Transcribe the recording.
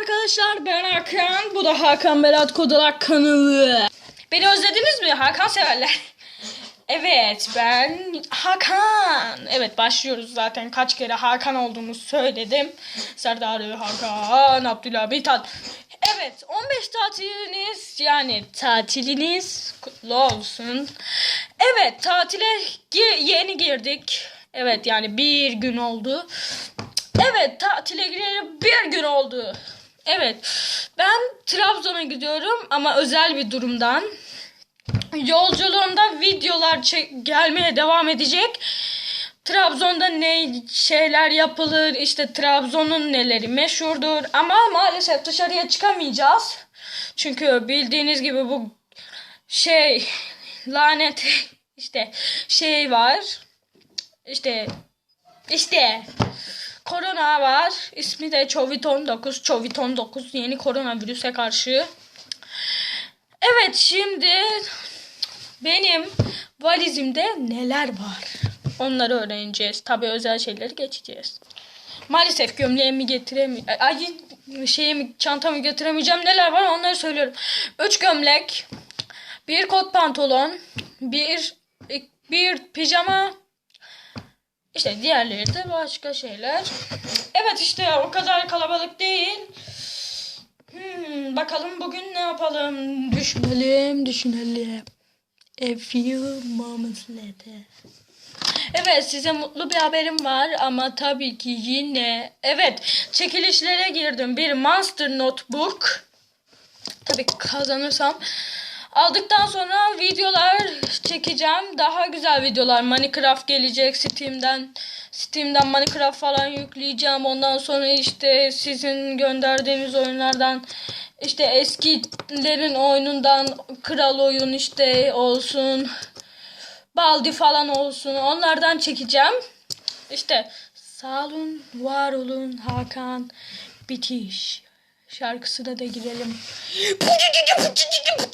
arkadaşlar ben Hakan. Bu da Hakan Berat Kodalak kanalı. Beni özlediniz mi? Hakan severler. Evet ben Hakan. Evet başlıyoruz zaten kaç kere Hakan olduğumu söyledim. Serdar Hakan, Abdullah Bitat. Evet 15 tatiliniz yani tatiliniz kutlu olsun. Evet tatile yeni girdik. Evet yani bir gün oldu. Evet tatile gireli bir gün oldu. Evet ben Trabzon'a gidiyorum ama özel bir durumdan. Yolculuğumda videolar çek- gelmeye devam edecek. Trabzon'da ne şeyler yapılır, işte Trabzon'un neleri meşhurdur ama maalesef dışarıya çıkamayacağız. Çünkü bildiğiniz gibi bu şey lanet işte şey var. İşte işte korona var. İsmi de Covid-19. Covid-19 yeni koronavirüse karşı. Evet şimdi benim valizimde neler var? Onları öğreneceğiz. Tabii özel şeyleri geçeceğiz. Maalesef gömleğimi getiremi ay şeyimi çantamı getiremeyeceğim. Neler var onları söylüyorum. 3 gömlek, bir kot pantolon, bir bir pijama, işte diğerleri de başka şeyler. Evet işte o kadar kalabalık değil. Hmm, bakalım bugün ne yapalım? Düşünelim, düşünelim. A few moments later. Evet size mutlu bir haberim var ama tabii ki yine evet çekilişlere girdim. Bir Monster Notebook. Tabii kazanırsam aldıktan sonra videolar çekeceğim. Daha güzel videolar. Minecraft gelecek Steam'den. Steam'den Minecraft falan yükleyeceğim. Ondan sonra işte sizin gönderdiğiniz oyunlardan işte eskilerin oyunundan kral oyun işte olsun. Baldi falan olsun. Onlardan çekeceğim. İşte sağ olun, var olun Hakan bitiş. Şarkısına da girelim.